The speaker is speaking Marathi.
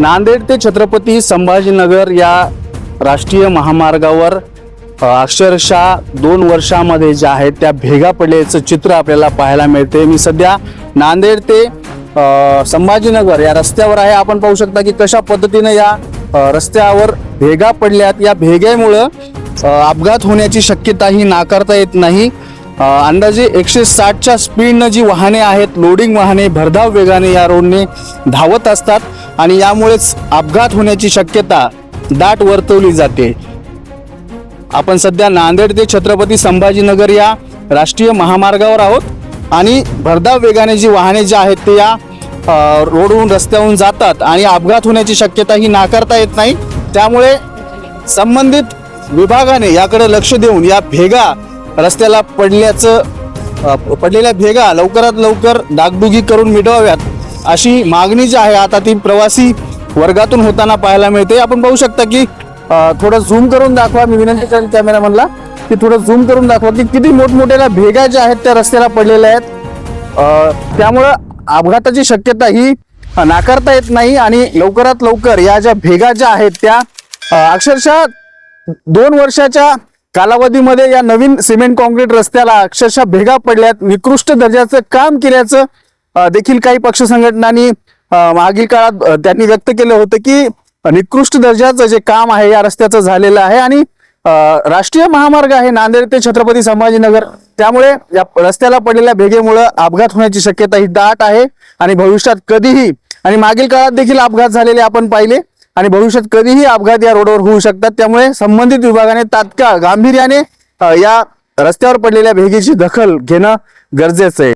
नांदेड ते छत्रपती संभाजीनगर या राष्ट्रीय महामार्गावर अक्षरशः दोन वर्षामध्ये ज्या आहेत त्या भेगा पडल्याचं चित्र आपल्याला पाहायला मिळते. मी सध्या नांदेड ते संभाजीनगर या रस्त्यावर आहे. आपण पाहू शकता की कशा पद्धतीनं या रस्त्यावर भेगा पडल्यात. या भेग्यामुळं अपघात होण्याची शक्यता ही नाकारता येत नाही. अंदाजे एकशे साठच्या स्पीडनं जी वाहने आहेत लोडिंग वाहने भरधाव वेगाने या रोडने धावत असतात. आणि यामुळेच अपघात होण्याची शक्यता दाट वर्तवली जाते. आपण सध्या नांदेड ते छत्रपती संभाजीनगर या राष्ट्रीय महामार्गावर आहोत आणि भरधाव वेगाने जी वाहने जी आहेत ते या रोडहून रस्त्याहून जातात आणि अपघात होण्याची शक्यता ही नाकारता येत नाही. त्यामुळे संबंधित विभागाने याकडे लक्ष देऊन या भेगा रस्त्याला पडल्याचं पडलेल्या भेगा लवकरात लवकर डागडुगी करून मिटवाव्यात. अशी मागणी जी आहे आता ती प्रवासी वर्गातून होताना पाहायला मिळते. आपण पाहू शकता की थोडं झूम करून दाखवा. मी विनंती करेन कॅमेरामनला की थोडं झूम करून दाखवा की किती मोठमोठ्या भेगा ज्या आहेत त्या रस्त्याला पडलेल्या आहेत. त्यामुळं अपघाताची शक्यता ही नाकारता येत नाही आणि लवकरात लवकर या ज्या भेगा ज्या आहेत त्या अक्षरशः दोन वर्षाच्या कालावधीमध्ये या नवीन सिमेंट कॉन्क्रीट रस्त्याला अक्षरशः भेगा पडल्यात. निकृष्ट दर्जाचं काम केल्याचं देखील काही पक्ष संघटनांनी मागील काळात त्यांनी व्यक्त केलं होतं की निकृष्ट दर्जाचं जे काम आहे या रस्त्याचं झालेलं आहे आणि राष्ट्रीय महामार्ग आहे नांदेड ते छत्रपती संभाजीनगर. त्यामुळे या रस्त्याला पडलेल्या भेगेमुळं अपघात होण्याची शक्यता ही दाट आहे आणि भविष्यात कधीही आणि मागील काळात देखील अपघात झालेले आपण पाहिले आणि भविष्यात कधीही अपघात या रोडवर होऊ शकतात. त्यामुळे संबंधित विभागाने तात्काळ गांभीर्याने या रस्त्यावर पडलेल्या भेगेची दखल घेणं गरजेचं आहे.